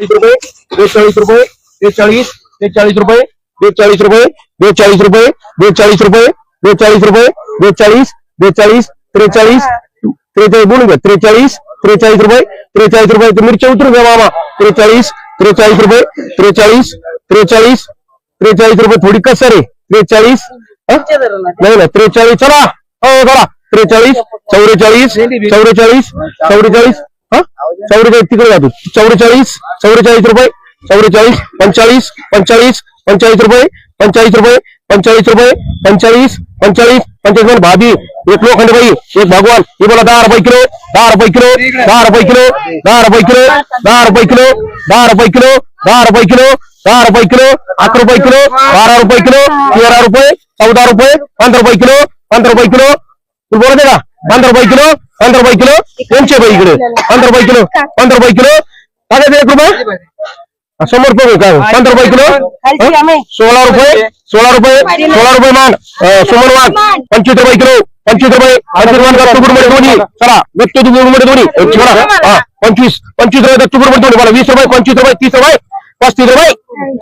चालीस रुपए बेचालीस रुपए बेचालीस बेचालीस रुपए बेचालीस रुपए बेचालीस रुपए बेचालीस रुपए बेचालीस रुपए बेचालीस बेचालीस, त्रेचालीस त्रेचाळीस बोलू त्रेचालीस त्रेचाळीस त्रेचाळीस रुपये त्रेचाळीस रुपये तो मिरच्या उतरू घ्या बाबा? त्रेचालीस त्रेचालीस रुपए त्रेचाळीस त्रेचाळीस त्रेचाळीस रुपये थोडी कसर है। त्रेचालीस हाँ? नाही ना त्रेचाळीस चला। हो चला त्रेचाळीस चौवेचाळीस चौवेचाळीस चौवेचाळीस चौवेचाळीस तिकडे जातो चौवेचाळीस चौवेचाळीस रुपये चौवेचाळीस पंचाळीस पंचाळीस पंचाळीस रुपये पंचाळीस रुपये पंचाळीस रुपये पंचाळीस पंचाळीस पंचाळीस भाभी एक लोखंड बाई एक भगवान हे बोला दहा रुपये किलो दहा रुपये किलो दहा रुपये किलो दहा रुपये किलो दहा रुपये किलो दहा रुपये किलो दहा रुपये किलो दहा रुपये किलो अकरा रुपये किलो बारा रुपये किलो तेरा रुपये चौदा रुपये पंधरा रुपये किलो पंधरा रुपये किलो तुला बोलते का पंधरा रुपये किलो पंधरा रुपये किलो दोनशे रुपये इकडे. पंधरा रुपये किलो पंधरा रुपये किलो. टाकायचं एक रुपये. हा, शंभर रुपये का पंधरा रुपये किलो. हं? सोळा रुपये सोळा रुपये सोळा रुपये मान. सुमन मान. पंचवीस रुपये किलो पंचवीस रुपये. पंचवीस मानमध्ये दोन्ही? चला दत्तूपूरमध्ये दोन्ही. हा पंचवीस पंचवीस रुपये दत्तूपूरमध्ये दोन्ही. मला वीस रुपये पंचवीस रुपये तीस रुपये पस्तीस रुपये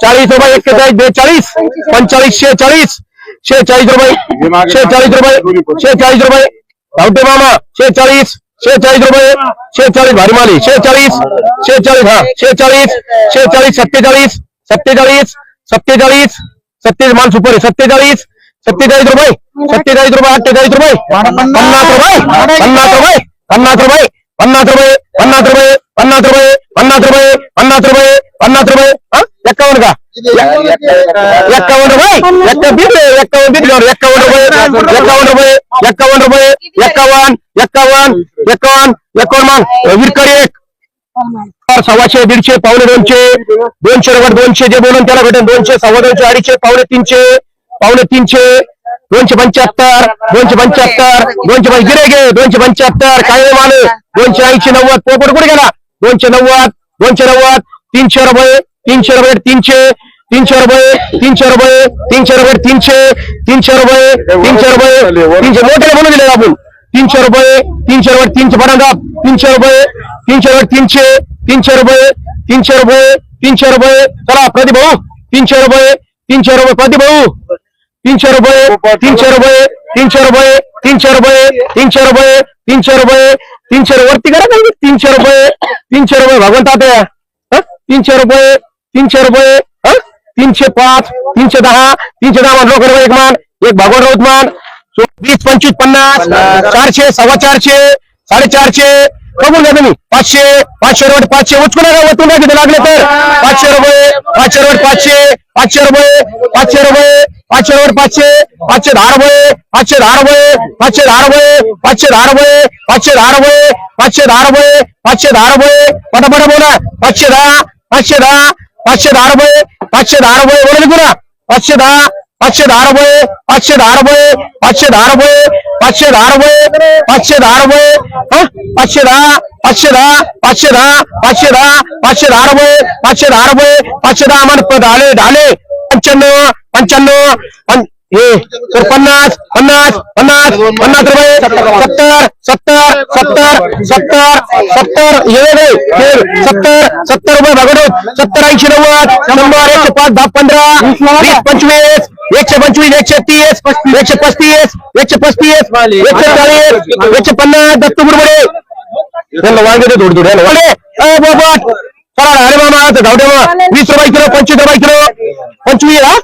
चाळीस रुपये एक्केचाळीस बेचाळीस पंचाळीस शेचाळीस शेचाळीस रुपये शेचाळीस रुपये शेचाळीस रुपये राउटे मामा। छह चालीस छह चालीस रुपए। छह चालीस भारी माली। छह चालीस छह चालीस हाँ छह चालीस छह चालीस सत्ते चालीस सत्ते चालीस सत्ते मान सुपर सत्ते चालीस रुपए सत्ते रुपए अट्ठे रुपए, पन्नास रुपए पन्नास रुपए पन्नास रुपए पन्नास रुपए पन्नास रुपए पन्नास रुपए पन्नास रुपए पन्नास रुपए पन्नास रुपए हाँ? एक्कावन्न का? एक्कावन्न रुपये? एक्का बिल एक्कावन्न बिल एक्कावन्न रुपये. एक्कावन्न रुपये एक्कावन्न रुपये एक्कावन्न एक्कावन्न एक्कावन्न एक्कावन्न मान विरकरी एक. सव्वाशे दीडशे पावणे दोनशे दोनशे रगड दोनशे जे बोलून त्याला भेटेल दोनशे सव्वा दोनशे अडीचशे पावणे तीनशे पावणे तीनशे दोनशे पंच्याहत्तर दोनशे पंच्याहत्तर दोनशे पंच गिरे घे दोनशे पंच्याहत्तर काय माने दोनशे ऐंशी नव्वद पोपट कुठे गेला? दोनशे नव्वद दोनशे नव्वद तीनशे रुपये तीनशे रुपये तीनशे तीनशे रुपये तीनशे रुपये तीनशे रुपये तीनशे तीनशे रुपये तीनशे रुपये तीनशे मोठे म्हणून दिले आपण तीनशे रुपये तीनशे रुपये तीनशे पन्नास तीनशे रुपये तीनशे रुपये तीनशे तीनशे रुपये तीनशे रुपये तीनशे रुपये चला प्रदीप भाऊ तीनशे रुपये तीनशे रुपये प्रदीप भाऊ तीनशे रुपये तीनशे रुपये तीनशे रुपये तीनशे रुपये तीनशे रुपये तीनशे रुपये तीनशे वरती करा तीनशे रुपये तीनशे रुपये भगवंत तात्या हं? तीनशे रुपये तीनशे रुपये? तीनशे पाच तीनशे दहा तीनशे दहा मान लोक एक मान एक भगवान राऊत मान. वीस पंचवीस पन्नास चारशे सव्वा चारशे साडेचारशे. बघून घ्या तुम्ही पाचशे पाचशे रुपये पाचशे. उचकून नका वतून किती लागले तर. पाचशे रुपये पाचशे रुपये पाचशे पाचशे रुपये पाचशे रुपये पाचशे रुपये पाचशे पाचशे दहा रुपये पाचशे दहा रुपये पाचशे दहा रुपये पाचशे दहा रुपये पाचशे दहा रुपये पाचशे दहा रुपये पाचशे दहा रुपये. पटापट बोला पाचशे दहा पाचशे दहा पाचशे दहा रुपये पाचशे दहा रुपये बोला पुन्हा. पाचशे दहा पाचशे दहा रुपये पाचशे दहा रुपये पाचशे दहा रुपये पाचशे दहा रुपये पाचशे दहा रुपये पाचशे दहा पाचशे दहा पाचशे दहा पाचशे दहा पाचशे दहा रुपये पाचशे दहा रुपये पाचशे दहा आम्हाला ढाले ढाले पंच्याण्णव पंच्याण्णव हे तर पन्नास पन्नास पन्नास पन्नास रुपये सत्तर सत्तर सत्तर सत्तर सत्तर हे सत्तर सत्तर रुपये भगवत सत्तर ऐंशी नव्वद शंभर एकशे पाच दहा पंधरा वीस पंचवीस एकशे पंचवीस एकशे तीस एकशे पस्तीस एकशे पस्तीस एकशे चाळीस एकशे पन्नास दत्तपूरमध्ये त्यांना वांगे दे थोडी बाबा अरे मामा धावडे वीस रुपये किलो पंचवीस रुपये किलो पंचवीस हा?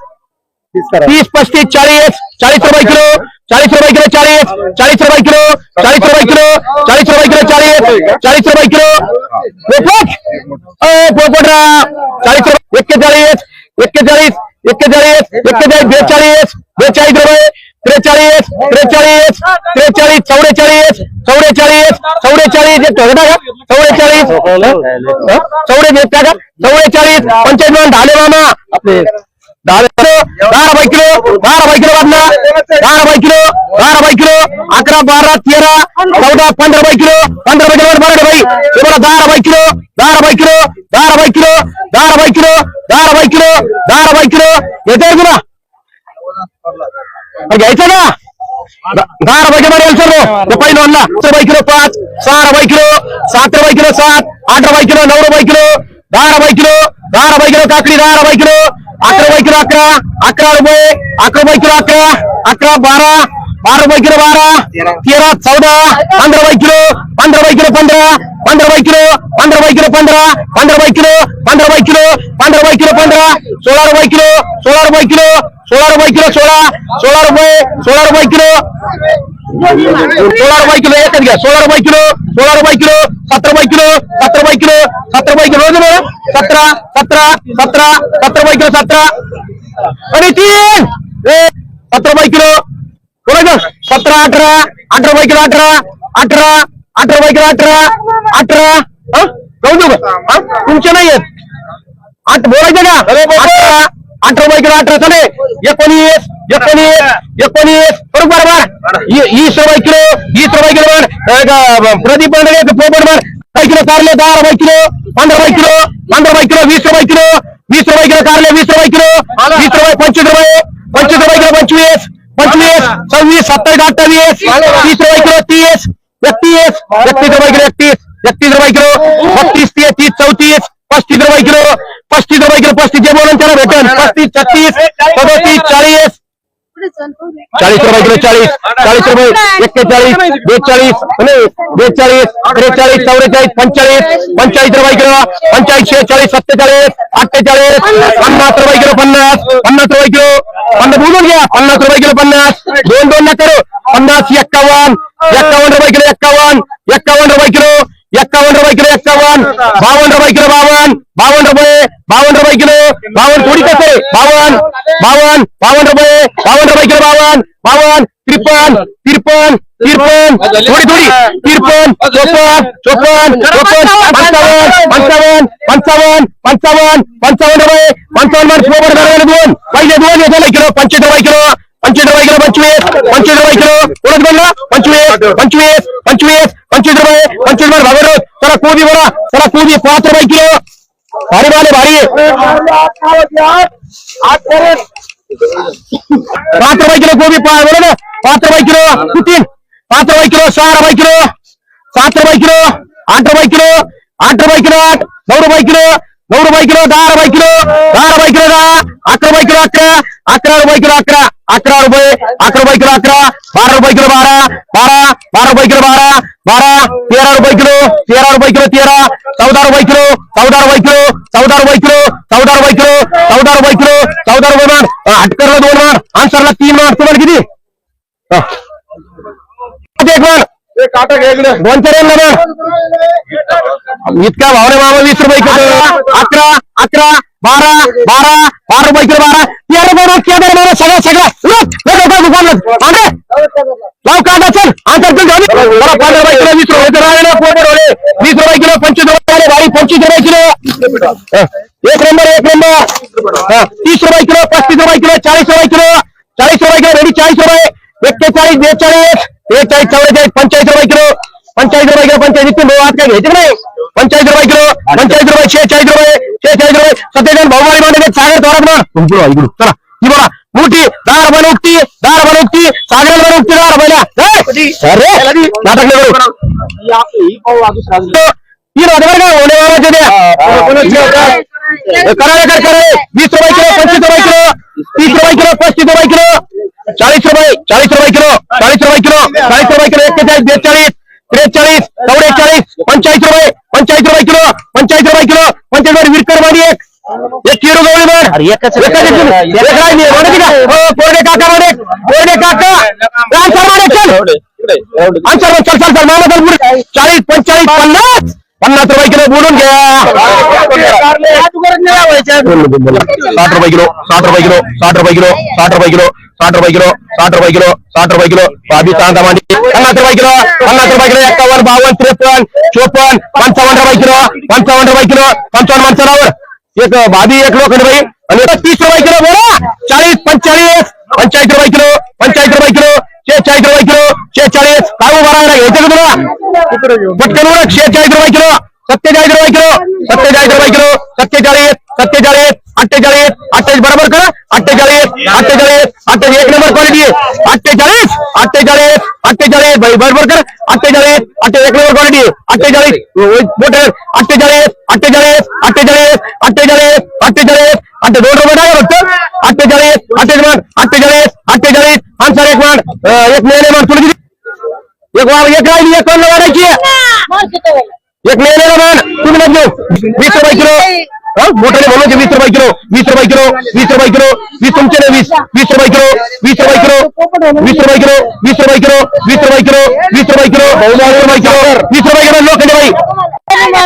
तीस पच्चीस चालीस चालीस रुपए किलो चालीस रुपए किलो चालीस चालीस रुपए किलो चालीस रुपए किलो चालीस रुपए किलो चालीस चालीस रुपए किलो। पोपटरा चालीस रुपए एक के चालीस एक के चालीस एक के चालीस एक के चालीस बेचालीस बेचालीस रुपए त्रेचालीस त्रेचालीस त्रेचालीस तो हाँ? चौड़े चालीस चौड़े चालीस चौड़े चालीस एक चौड़ा का चौड़े चालीस चौड़े बेचता का? चौड़े चालीस पंचायत ढाले मामा। दहा किलो दहा रुपये किलो दहा रुपये किलो वाटला दहा रुपये किलो दहा रुपये किलो अकरा बारा तेरा चौदा पंधरा रुपये किलो पंधरा रुपये किलो बरं भाई हे बघा दहा रुपये किलो दहा रुपये किलो दहा रुपये किलो दहा रुपये किलो दहा रुपये किलो दहा रुपये किलो येते तुला घ्यायचं ना द- दहा रुपये मध्ये सर्व ते पहिलं आणला रुपये किलो पाच सहा रुपये किलो सात रुपये किलो सात आठ रुपये किलो नऊ रुपये किलो दहा रुपये किलो दहा रुपये किलो काकडी दहा रुपये किलो అక్కడ బైకులు అక్కడ. అక్కడ పోయి. అక్కడ బైకులు అక్కడ. అక్కడ బారా. బార బైకులు బారా. తీరా చౌద. పంద్ర బైకులు పంద్ర బైకులు పంద్ర. పంద్ర బైకులు పంద్ర బైకులు పంద్ర. పంద్ర బైకులు పంద్ర బైకులు పంద్ర బైకులు పంద్ర. సోలార్ బైకులు సోలార్ బైకులు సోలార్ బైకులు సోలా. సోలార్ పోయి. సోలార్ బైకులు सोळा रुपये किलो एकच घ्या. सोळा रुपये किलो सोळा रुपये किलो सतरा रुपये किलो सतरा रुपये किलो सतरा रुपये किलो बरं? सतरा सतरा सतरा सतरा रुपये किलो सतरा. आणि तीन! सतरा रुपये किलो. बोलायचं सतरा अठरा अठरा रुपये किलो अठरा अठरा अठरा रुपये किलो अठरा अठरा. हं? जाऊ देऊ? तुमचे नाही आहेत आठ बोलायचं का? अठरा अठरा किलो अठरा चाले. एकोणीस एकोणीस एकोणीस. बरोबर बरोबर वी- वीस रुपये किलो वीस रुपये किलो बर. प्रदीप पोपट बर. काही किलो कारले? दहा रुपये किलो. पंधरा रुपये किलो. पंधरा रुपये किलो वीस रुपये किलो. वीस रुपये किलो कारले वीस रुपये किलो. वीस रुपये पंचवीस रुपये. पंचवीस रुपये किलो पंचवीस. पंचवीस सव्वीस सत्तावीस अठ्ठावीस. तीस रुपये किलो तीस. एकतीस. एकतीस रुपये किलो एकतीस. एकतीस रुपये किलो. बत्तीस तेहतीस चौतीस. पस्तीस रुपये किलो पस्तीस रुपये किलो पस्तीस जे बोलून त्याला भेटेल पस्तीस छत्तीस सदोतीस चाळीस चाळीस. रुपये किलो चाळीस. चाळीस रुपये एक्केचाळीस बेचाळीस बेचाळीस त्रेचाळीस चौवेचाळीस पंचाळीस पंचाळीस रुपये किलो पंचाळीस शेहेचाळीस सत्तेचाळीस अठ्ठेचाळीस पन्नास रुपये किलो पन्नास पन्नास रुपये किलो पन्नास बोलून घ्या पन्नास रुपये किलो पन्नास. दोन दोन ना करू. पन्नास एक्कावन्न एक्कावन्न रुपये किलो एक्कावन्न एक्कावन्न रुपये किलो ಎಕ್ಕವನ್ ರೂಪಾಯಿ ಕಿಲೋ ಎಕ್ಕವನ್ ಬಾವನ್ ರೂಪಾಯಿ ಕಿಲೋ ಬಾವನ್ ಬಾವನ್ ರೂಪಾಯಿ ಬಾವನ್ ರೂಪಾಯಿ ಕಿಲೋ ಬಾವನ್ ಕುಡಿತಕ್ಕೆ ಬಾವನ್ ಬಾವನ್ ಬಾವನ್ ರೂಪಾಯಿ ಬಾವನ್ ರೂಪಾಯಿ ಕಿಲೋ ಬಾವನ್ ಬಾವನ್ ತಿರ್ಪನ್ ತಿರ್ಪನ್ ತಿರ್ಪನ್ ನೋಡಿ ನೋಡಿ ತಿರ್ಪನ್ ಚೊಪ್ಪನ್ ಚೊಪ್ಪನ್ ಚೊಪ್ಪನ್ ಪಂಚಾವನ್ ಪಂಚಾವನ್ ಪಂಚಾವನ್ ಪಂಚಾವನ್ ರೂಪಾಯಿ ಪಂಚಾವನ್ ಮಾಡಿ ಹೋಗ್ಬಾರ್ದು ಧೋನ್ ಪೈಲೆ ಧೋನ್ ಎದೆಲ್ಲ ಕಿಲೋ ಪಂಚೆ ರೂಪಾಯಿ ಕಿಲೋ ಪಂಚೆ ರೂಪಾಯಿ ಕಿಲೋ ಪಂಚವೀಸ್ ಪಂಚೆ ರೂಪಾಯಿ ಕಿಲೋ ಉಳಿದ್ಬಲ್ಲ ಪಂಚವೀಸ್ ಪಂಚವೀಸ್ ಪಂಚವೀಸ್ पंचवीस रुपये पंचवीस रुपये पंचवीसमध्ये भागर रोज कोबी बोला. चला कोबी पाच रुपये किलो. भारी भारी भारी. पाच रुपये किलो कोबी बरोबर ना. पाच रुपये किलो. कुठीन पाच रुपये किलो. सहा रुपये किलो. सात रुपये किलो. आठ रुपये किलो. आठ रुपये किलो आठ. नऊ रुपये किलो. నూరు బైకులు దారు బైకులు దారు బైకులు అక్కడ బైకులు అక్కడ అక్కడ బైకులు అక్కడ అక్కడ పోయి అక్కడ బైకులు అక్కడ బారా బైకులు బారా. బారా. బారా బైకులు బారా. బారా. తీరారు బైకులు తీరారు బైకులు తీరా. సౌదారు బైకులు సౌదారు బైకులు సౌదారు బైకులు సౌదారు బైకులు సౌదారు బైకులు సౌదారు బైమార్ అట్కర్లో దోన్ మార్. ఆన్సర్లో తీన్ మార్. తుమనికి ఇది. బోన్సరేం లేదా इतका भाव रे बाबा वीस रुपये किलो. अकरा. अकरा बारा बारा बारा रुपये किलो बारा. तेरा बारा तेरा बारा सगळं सगळं. दुकान आंबे लाव कांदा चल. आंतर चल घेऊन बरं पंधरा रुपये किलो वीस रुपये तर आले पोटे रोले. वीस रुपये किलो पंचवीस रुपये आले भाई पंचवीस रुपये किलो. एक नंबर एक नंबर तीस रुपये किलो पच्चीस रुपये किलो चालीस रुपये किलो. चालीस रुपये किलो रेडी चालीस रुपये. एक चालीस बेचाळीस चालीस पंचायत रुपये किलो. पंचायत रुपये किलो पंचेचाळीस आज काय घ्यायचं नाही? पंचाळीस रुपये किलो पंचाळीस रुपये शेहेचाळीस रुपये शेहेचाळीस रुपये सत्तेचाळीस भाऊ मारी मांडे सागर थोरात ना इकडून इकडून चला ही बघा मोठी दहा रुपयाला उठती दहा रुपयाला उठती सागर रुपयाला उठती दहा रुपयाला अरे नाटक नाही करू तीन हजार का होणे वाला करावे कर करे वीस रुपये किलो पंचवीस रुपये किलो तीस रुपये किलो पस्तीस रुपये किलो चाळीस रुपये चाळीस रुपये किलो चाळीस रुपये किलो चाळीस रुपये किलो एक्केचाळीस बेचाळीस त्रेचाळीस चौवेचाळीस पंचाळीस रुपये पंचाळीस रुपये किलो पंचाळीस रुपये किलो. रुपये विरकर मारी एक. एक किलो गवळी मार एकाच कोरडे काका मारे कोरडे काका. चल. चल चल चल मामा चल पुढे चाळीस पंचाळीस पन्नास. पन्नास रुपये किलो बोलून घ्या. साठ रुपये किलो साठ रुपये किलो साठ रुपये किलो साठ रुपये किलो साठ रुपये किलो. साठ रुपये किलो साठ रुपये किलो बाबी सांगा मांडी पन्नास रुपये किलो पन्नास रुपये किलो एक्कावन्न बावन्न त्रेपन्न चोपन्न पंचावन्न रुपये किलो पंचावन्न रुपये किलो पंचावन्न माणसावर एक भाभी एक लोखंड बाई आणि एक तीस रुपये किलो बोला चाळीस पंचेचाळीस पंचाळीस रुपये किलो पंचाळीस रुपये किलो शेहेचाळीस रुपये किलो शेहेचाळीस काय उभा राहिला घ्यायचं का तुला पटकन उरक शेहेचाळीस रुपये किलो सत्तेचाळीस रुपये किलो सत्तेचाळीस रुपये किलो सत्तेचाळीस सत्तेचाळीस अठ्ठेचाळीस अठ्ठेचाळीस बरोबर करा अठ्ठेचाळीस अठ्ठेचाळीस अठ्ठेचाळीस एक नंबर क्वालिटी अठ्ठेचाळीस अठ्ठेचाळीस अठ्ठेचाळीस भाई बरोबर कर अठ्ठेचाळीस अठ्ठेचाळीस एक नंबर क्वालिटी अठ्ठेचाळीस मोठे अठ्ठेचाळीस अठ्ठेचाळीस अठ्ठेचाळीस अठ्ठेचाळीस अठ्ठेचाळीस अठ्ठे दोन रुपये काय फक्त अठ्ठेचाळीस अठ्ठेचाळीस अठ्ठेचाळीस अठ्ठेचाळीस आन्सर एक मान एक मिळाले मान तुला किती एक वार एक राहिली एक वाढायची एक मिळालेला मान तुम्ही वीस रुपये किलो मोठ्याने म्हणून की वीस रुपये किलो वीस रुपये किलो वीस रुपये किलो वीस तुमचे ना वीस वीस रुपये किलो वीस रुपये किलो वीस रुपये किलो वीस रुपये किलो वीस रुपये किलो वीस रुपये किलो रुपये किलो वीस रुपये किलो लोखंडी बाई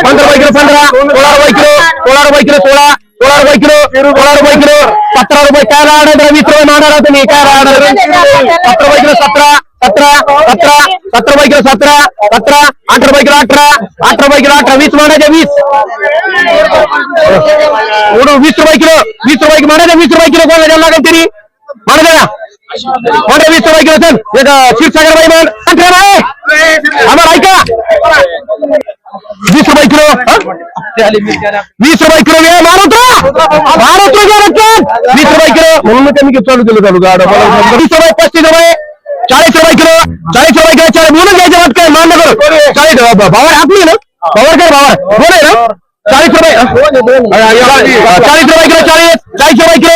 पंधरा रुपये किलो पंधरा सोळा रुपये किलो सोळा रुपये किलो सोळा सोळा रुपये किलो सोळा रुपये किलो सतरा रुपये काय राहणार वीस रुपये मागणार तुम्ही काय राहणार सतरा रुपये किलो सतरा सत्रह सत्रह सत्रह बाई किलो सत्रह सत्रह अठारह बाई किलो अठारह अठारह बाई किलो अठारह बीस माना जाए बीस बीस रुपए किलो बीस रुपए माना जाए बीस रुपए किलो कौन हजार लागल तेरी माना जाएगा माना बीस रुपए किलो चल एक शिव सागर भाई मान अठारह भाई हमारा आई का बीस रुपए किलो बीस रुपए किलो ये मारो तो मारो तो क्या रखते बीस रुपए किलो मुल्क में कितना किलो चलूंगा बीस रुपए पच्चीस रुपए चाळीस रुपये किलो चाळीस रुपये किलो चाळीस बोलून घ्यायचे वाट काय मान नको चाळीस भावार आपली ना? भावार काय भावार बोल आहे ना चाळीस रुपये? चाळीस रुपये किलो चाळीस चाळीस रुपये किलो।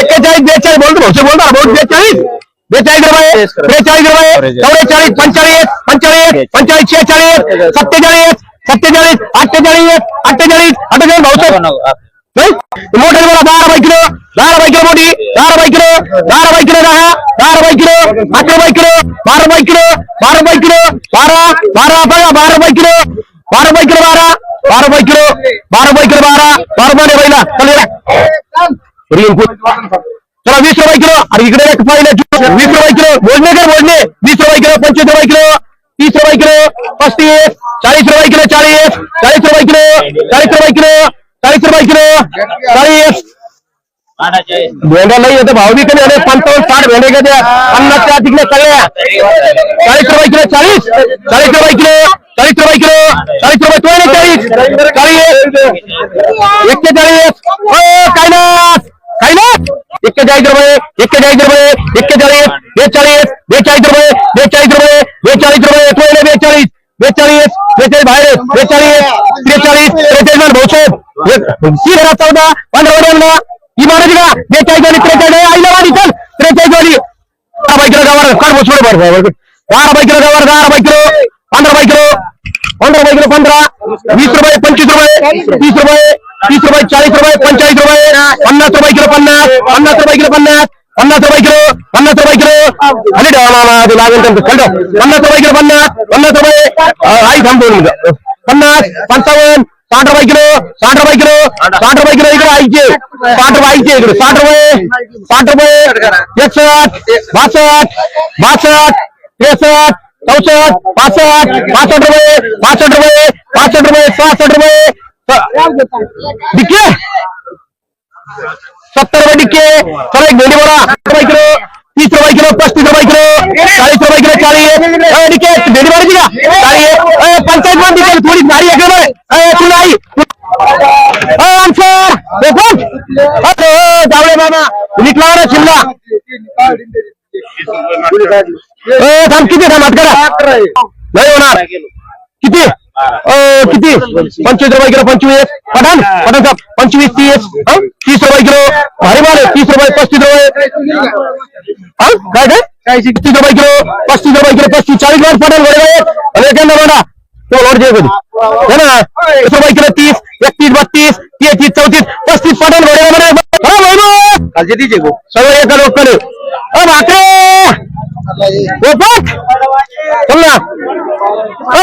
एक्केचाळीस बेचाळीस बोलतो भाऊ बोलता भाऊ बेचाळीस बेचाळीस रुपये बेचाळीस रुपये चौवेचाळीस पंचाळीस पंचाळीस पंचाळीस शेहेचाळीस सत्तेचाळीस सत्तेचाळीस अठ्ठेचाळीस अठ्ठेचाळीस अठ्ठेचाळीस भाऊसाहेब मोठे बोला दहा रुपये किलो। दहा रुपये किलो मोठी दहा रुपये किलो दहा रुपये किलो दहा दहा रुपये किलो अकरा रुपये किलो बारा रुपये किलो बारा रुपये किलो बारा बारा बघा बारा रुपये किलो बारा रुपये किलो बारा बारा रुपये किलो बारा रुपये किलो बारा बारा रुपये पहिला चल चला वीस रुपये किलो अरे इकडे एक पाहिलं वीस रुपये किलो बोलणे काय बोलणे वीस रुपये किलो पंचवीस रुपये किलो तीस रुपये किलो पस्तीस चाळीस रुपये किलो चाळीस चाळीस रुपये किलो चाळीस रुपये किलो चाळीस रुपये किलो चाळीस भेंड्या नाही येते भाव बी कमी आले पंचावन्न साठ भेंडे का द्या पन्नासच्या तिकडे सगळ्या चाळीस रुपये किलो चाळीस चाळीस रुपये किलो चाळीस रुपये किलो चाळीस रुपये तो चाळीस चाळीस एक्केचाळीस ओ काय ना काय ना एक्केचाळीस रुपये एक्केचाळीस रुपये एक्केचाळीस बेचाळीस बेचाळीस रुपये बेचाळीस रुपये बेचाळीस रुपये तो बेचाळीस बेचाळीस बेचाळीस बाहेर बेचाळीस त्रेचाळीस भाऊसाहेब तीन हज़ार चौदा पंधरा वडिलांना महाराज का बेचाई गोली त्रेचाई गोली आई लगा निकल त्रेचाई गोली बारह बाई किलो का वर्ग कर बोझ पड़े पड़े बारह बाई किलो का वर्ग बारह बाई किलो पंद्रह बाई किलो पंद्रह बाई किलो पंद्रह बीस रुपए पंचवीस रुपए तीस रुपए तीस रुपए चालीस रुपए पंचायत रुपए पन्नास रुपए किलो पन्नास पन्नास रुपए किलो पन्नास पन्नास रुपए किलो पन्नास रुपए किलो अरे అది లాగంటే కళ్ళు పన్నా రూపాయలు పన్నా పన్నా రూపాయలు ఐదు పన్నా పంచావన్ സാണ്ടർ വായിക്കണോ സാണ്ടർ വായിക്കണോ സാണ്ടർ വായിക്കണോ ഇവിടെ വായിക്ക് സാണ്ടർ വായിക്കേ സാണ്ടർ പോയേ സാണ്ടർ പോയേ എക്സാട്ട് ബാസാട്ട് ബാസാട്ട് എക്സാട്ട് चौसठ पासठ पासठ रुपए पासठ रुपए पासठ रुपए सासठ रुपए डिक्के सत्तर रुपए डिक्के चलो एक भेड़ी बोला। रुपए किलो तीस रुपए किलो पच्चीस रुपए किलो चालीस रुपए किलो चालीस। डिक्के भेड़ी बोला जी चालीस। पंचायत मध्ये डिक्के थोडी भारी आहे का तुला आई। आन्सर जावळे मामा, निकला ना शिमला। थांब किती थांब करा। नाही होणार। किती? किती? पंचवीस रुपये किलो, पंचवीस. पठाण पठाण साहेब, पंचवीस, तीस? तीस रुपये किलो. भारी माल आहे, तीस रुपये, पस्तीस रुपये. हं? काय काय? तीस रुपये किलो, पस्तीस रुपये किलो, पस्तीस. चाळीस माल पठाण घोडे आणि एखादा म्हणा तो लौट जाए खुद है ना? हाँ। तो सौ बाई किलो तीस इकतीस बत्तीस तैतीस चौतीस पस्तीस पटन बढ़ेगा बने हाँ, कालचे दीजिए एक करो करो। ओ भाकरे। ओ ना। ओ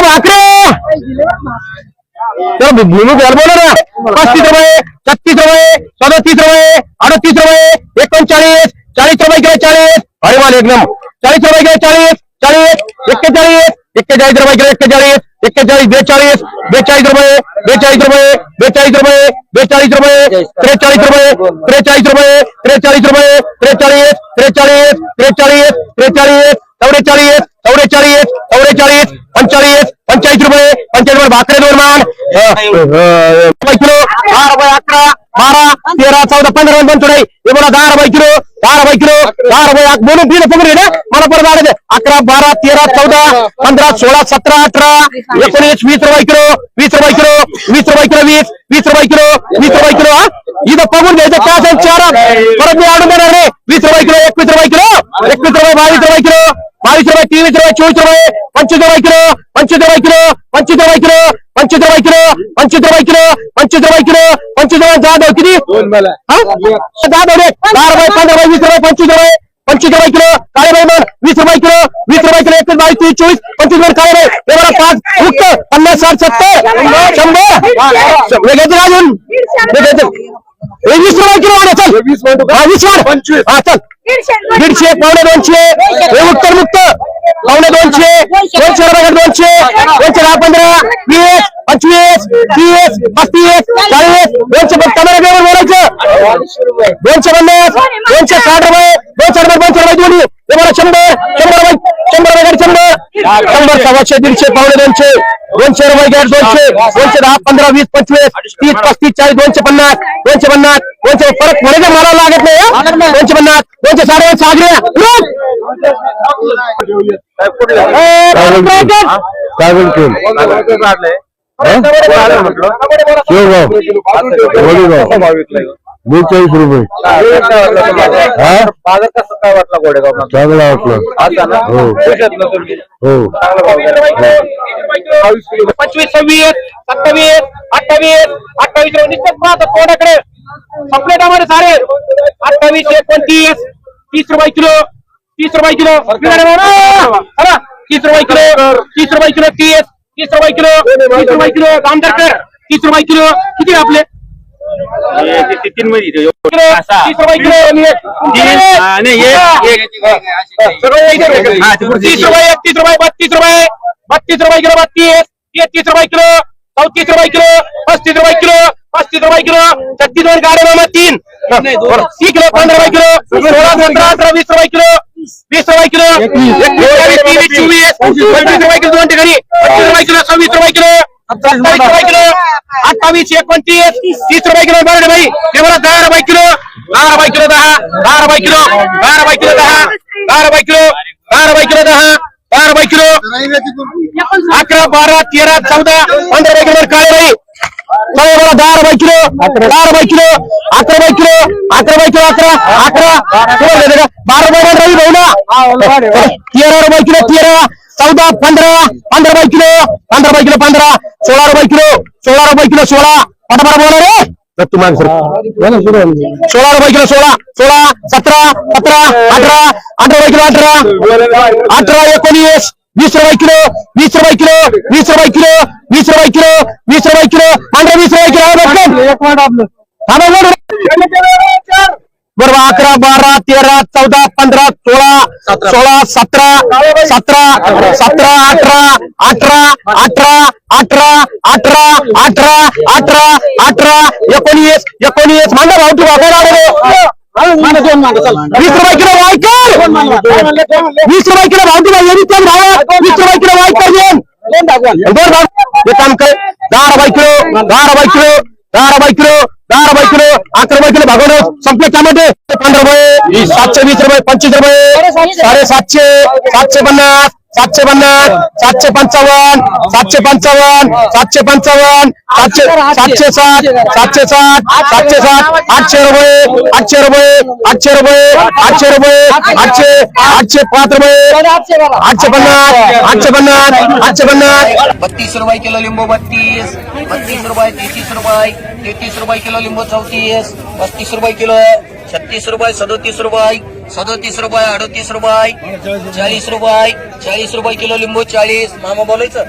बोलो ना। पस्तीस रुपए छत्तीस रुपए सदतीस रुपए अड़तीस रुपए एकोणचाळीस चाळीस रुपये किलो चाळीस अरे वाल एकदम चाळीस रुपये किलो चाळीस चाळीस एक्केचाळीस एक्केचाळीस रुपये इक्कीस बेचालीस बेचालीस रुपए बेचालीस रुपए बेचालीस रुपए बेचालीस रुपए त्रेचालीस रुपए त्रेचालीस रुपए त्रेचालीस रुपए त्रेचालीस त्रेचालीस त्रेचालीस त्रेचालीस चौरे चालीस चौरे चालीस चौरे चालीस पंचालीस पंचायत रुपए पंचायत रुपए भाकरे दोरमान किलो बारह रुपए अठारह बारह तेरह चौदह पंद्रह पंचोड़े ये बोला दहा रुपए किलो दहा रुपये किलो दहा रुपये आक- बोलून दिलं पकडे ना मला परत आले अकरा बारा तेरा चौदा पंधरा सोळा सतरा अठरा एकोणीस वीस रुपये किलो वीस रुपये किलो वीस रुपये किलो वीस वीस रुपये किलो वीस रुपये किलो हा इथं बघून घ्यायचं काय असेल चार परत मी आणून देणार रे वीस रुपये किलो एकवीस रुपये किलो एकवीस रुपये बावीस रुपये किलो बावीस रुपये तेवीस रुपये चोवीस रुपये पंचवीस रुपये किलो पंचवीस रुपये किलो पंचवीस रुपये किलो रुपये किलो रुपये किलो रुपये किलो दहा दहा किती हा? दहा दहा रे दहा रुपये पंधरा रुपये वीस रुपये पंचवीस रुपये किलो काळे बाई वीस रुपये किलो वीस रुपये किलो एकवीस बावीस तीस चोवीस पंचवीस रुपये काळे बाई बघा पाच मुक्त पन्नास साठ सत्तर शंभर. का अजून? हे वीस रुपये किलो वाढ चल. हा, वीस वाढ पंचवीस. हा चल. दीडशे पावणे दोनशे. हे उत्तर मुक्त. पावणे दोनशे. दोनशे रुपये दोनशे. दोनशे दहा पंधरा. वीस पंचवीस तीस पस्तीस चाळीस. दोनशे कॅमेरा घेऊन बोलायचं. दोनशे पन्नास दोनशे साठ रुपये. दोनशे रुपये दोनशे रुपये हे मला शंभर शंभर रुपये शंभर रुपये. शंभर सव्वाशे दीडशे पावणे दोनशे दोनशे रुपये गाडी दोनशे दोनशे दहा पंधरा वीस पंचवीस तीस पस्तीस चाळीस दोनशे पन्नास दोनशे पन्नास दोनशे परत पुढे मला लागत नाही हं? दोनशे पन्नास दोनशे साडे सागरे काय बोलतो बेचाळीस रुपये. बाजार कसं काय वाटला गोडेगाव चांगला वाटलं. हो. हो. पंचवीस सव्वीस सत्तावीस अठ्ठावीस अठ्ठावीस निश्चित पाहतो कोणाकडे? संपले टामारे सारे. अठ्ठावीस एकोणतीस तीस रुपये किलो तीस रुपये किलो. अरे तीस रुपये किलो तीस रुपये किलो तीस तीस रुपये किलो तीस रुपये किलो आमदारकर तीस रुपये किलो. किती आपले? तीन मध्ये तीस रुपये रुपये एकतीस रुपये बत्तीस रुपये बत्तीस रुपये किलो बत्तीस तेहतीस रुपये किलो चौतीस रुपये किलो पस्तीस रुपये किलो पस्तीस रुपये किलो छत्तीस रुपये गाडे मामा तीन तीस किलो पंधरा रुपये किलो सोळा सतरा अठरा वीस रुपये किलो वीस रुपये किलो एकवीस चोवीस पंचवीस रुपये किलो दोन ठिकाणी पस्तीस रुपये किलो सव्वीस रुपये किलो सत्तावीस रुपये किलो अठ्ठावीस एकोणतीस तीस रुपये किलो बरं भाई हे बरं दहा रुपये किलो दहा रुपये किलो दहा दहा रुपये किलो दहा रुपये किलो दहा दहा रुपये किलो दहा रुपये किलो दहा दहा रुपये किलो अकरा बारा तेरा चौदा पंधरा रुपये किलो काळे बाई काळे बरं दहा रुपये किलो दहा रुपये किलो अकरा रुपये किलो अकरा रुपये किलो अकरा अकरा तुम्हाला देते का? बारा रुपये रवी भाऊ ना तेरा रुपये किलो तेरा चौदा पंधरा पंधरा रुपये किलो पंधरा रुपये किलो पंधरा सोळा रुपये किलो सोळा रुपये किलो सोळा पटापट बोला रे दत्तू मान सर सोळा रुपये किलो सोळा सोळा सतरा सतरा अठरा अठरा रुपये किलो अठरा अठरा एकोणीस वीस रुपये किलो वीस रुपये किलो वीस रुपये किलो वीस रुपये किलो वीस रुपये किलो पंधरा वीस रुपये किलो. थांबा. बरोबर अकरा बारा तेरा चौदा पंधरा सोळा सोळा सतरा सतरा सतरा अठरा अठरा अठरा अठरा अठरा अठरा अठरा अठरा एकोणीस एकोणीस. मांडा भाऊ तू वीस रुपये किलो वायकर. वीस रुपये किलो भाऊ तुला येईल तेच भाव वीस रुपये किलो वायकर देऊन. बरं भाऊ हे काम कर. दहा रुपये किलो दहा रुपये किलो. रुपये किलो दहा रुपये किलो अकरा रुपये किलो भागवलं संपले टमाटे पंधरा रुपये सातशे वीस रुपये पंचवीस रुपये साडेसातशे सातशे पन्नास. सातशे पन्नास सातशे पंचावन्न सातशे पंचावन्न सातशे पंचावन्न सातशे सातशे सात सातशे सात सातशे सात आठशे रुपये आठशे रुपये आठशे रुपये आठशे रुपये आठशे आठशे पाच रुपये आठशे पन्नास आठशे पन्नास आठशे पन्नास. बत्तीस रुपये किलो लिंबू बत्तीस बत्तीस रुपये तेहतीस रुपये तेहतीस रुपये किलो लिंबू चौतीस पस्तीस रुपये किलो छत्तीस रुपये सदोतीस रुपये सदोतीस रुपये अडतीस रुपये चाळीस रुपये चाळीस रुपये किलो लिंबू चाळीस. मामा बोलायचं?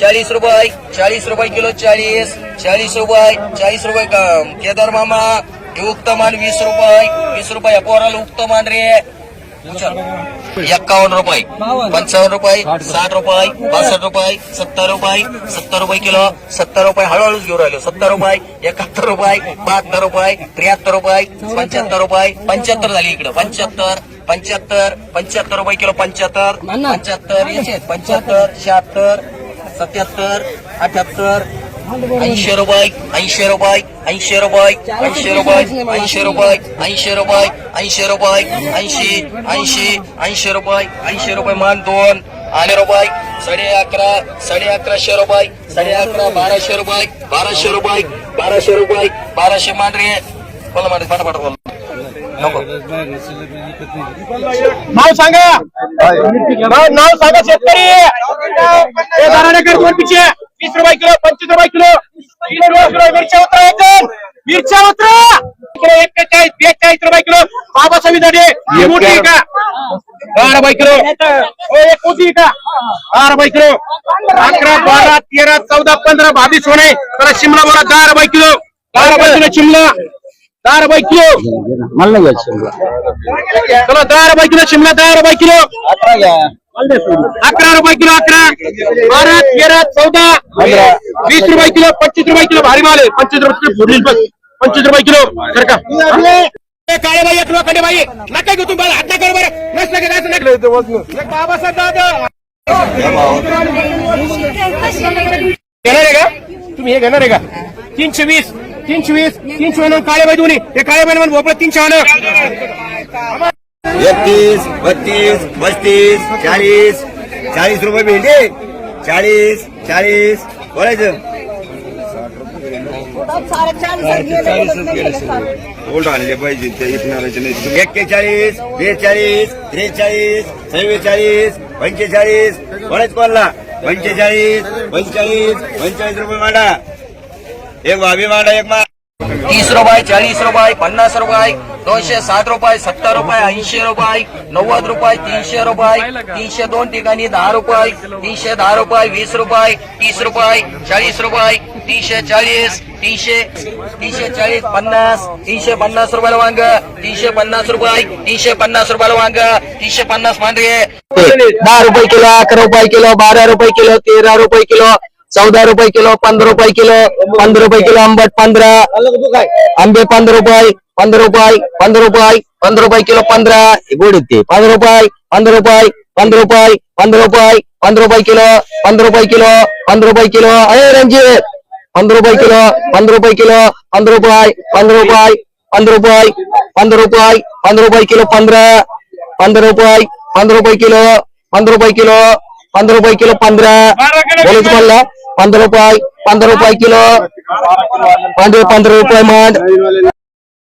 चाळीस रुपये चाळीस रुपये किलो चाळीस चाळीस रुपये चाळीस रुपये केदार मामा हे उक्तमान वीस रुपये वीस रुपये. पोराला उक्तमान रे. एक्कावन्न रुपये. पंचावन्न रुपये साठ रुपये बासष्ट रुपये सत्तर रुपये सत्तर रुपये किलो सत्तर रुपये हळूहळूच घेऊन राहिलो. सत्तर रुपये एकाहत्तर रुपये बहात्तर रुपये त्र्याहत्तर रुपये पंच्याहत्तर रुपये पंच्याहत्तर झाली इकडं. पंच्याहत्तर पंच्याहत्तर पंच्याहत्तर रुपये किलो पंच्याहत्तर पंच्याहत्तर पंच्याहत्तर शहात्तर सत्याहत्तर अठ्याहत्तर ऐंशी रुपये ऐंशी रुपये ऐंशी रुपये ऐंशी रुपये ऐंशी रुपये ऐंशी रुपये ऐंशी रुपये ऐंशी ऐंशी ऐंशी रुपये ऐंशी रुपये मान दोन आणि रुपये साडे अकरा साडे अकराशे रुपये साडे अकरा बाराशे रुपये बाराशे रुपये बाराशे रुपये बाराशे मान रे. बोला मान फटाफट बोल. नको. नाव सांगा. नाव नाव सांगा शेतकरी. हे दाराडेकर दोन पिशे वीस रुपये किलो पंचवीस रुपये किलो तीस रुपये किलो मिरच्या उतरा एकदम मिरच्या उतरा किलो एक्केचाळीस बेचाळीस रुपये किलो बाबासाहेब दाडे ही मोठी आहे का दहा रुपये किलो हो एक मोठी आहे का दहा रुपये किलो अकरा बारा तेरा चौदा पंधरा बावीस होणे तर शिमला बोला दहा रुपये किलो दहा रुपये किलो शिमला दहा रुपये किलो मला नाही घ्यायचं चला दहा रुपये किलो शिमला दहा रुपये किलो अकरा रुपये किलो अकरा. बारा तेरा चौदा. वीस रुपये किलो पच्चीस रुपये किलो भारी माल आहे. पंचवीस रुपये किलो फुडलीस बस पंचवीस रुपये किलो. सर का? ए, काळे बाई किलो खंडे बाई नका घेऊ तुम्ही हात नका बरं. नसलं का जायचं नका बाबासाहेब दादा. घेणार आहे का? तुम्ही हे घेणार आहे का? तीनशे वीस तीनशे वीस तीनशे काळे बाई दोन्ही. हे काळे बाई म्हणून भोपळा तीनशे आणा. एकतीस बत्तीस पस्तीस चाळीस चाळीस रुपये भेंडी. चाळीस चाळीस बोलायचं. उलट आणले पाहिजे ते इकणाराचे नाही. एक्केचाळीस बेचाळीस त्रेचाळीस चव्वेचाळीस पंचेचाळीस. बोलायचं कोणला? पंचेचाळीस पंचेचाळीस पंचेचाळीस रुपये मांडा. एक भाभी मांडा एक मा तीस रुपये चाळीस रुपये पन्नास रुपये. दोनशे साठ रुपये, सत्तर रुपये, ऐंशी रुपये, नव्वद रुपये, तीनशे रुपये, तीनशे दोन ठिकाणी दहा रुपये, तीनशे दहा रुपये, वीस रुपये, तीस रुपये, चाळीस रुपये, तीनशे चाळीस, तीनशे तीनशे चाळीस, पन्नास, तीनशे पन्नास रुपयाला वांग, तीनशे पन्नास रुपये, तीनशे पन्नास रुपयाला वांग, तीनशे पन्नास मांडरे दहा रुपये किलो, अकरा रुपये किलो, बारा रुपये किलो, तेरा रुपये किलो, चौदा रुपये किलो, पंधरा रुपये किलो, पंधरा रुपये किलो, आंबट पंधरा, आंबे पंधरा रुपये వంద రూపాయి వంద రూపాయి వంద రూపాయి కిలో పంద్ర గూడిత్తి పది రూపాయి వంద రూపాయి వంద రూపాయి వంద రూపాయి వంద రూపాయి కిలో వంద రూపాయి కిలో వంద రూపాయి కిలో అదే రంజిత్ వంద రూపాయి కిలో వంద రూపాయి కిలో వంద రూపాయి వంద రూపాయి వంద రూపాయి వంద రూపాయి వంద రూపాయి కిలో పంద్ర వంద రూపాయి వంద రూపాయి కిలో వంద రూపాయి కిలో వంద రూపాయి కిలో పంద్ర పోలీసు వల్ల వంద రూపాయి వంద రూపాయి కిలో వంద పంద్ర రూపాయి మాడ్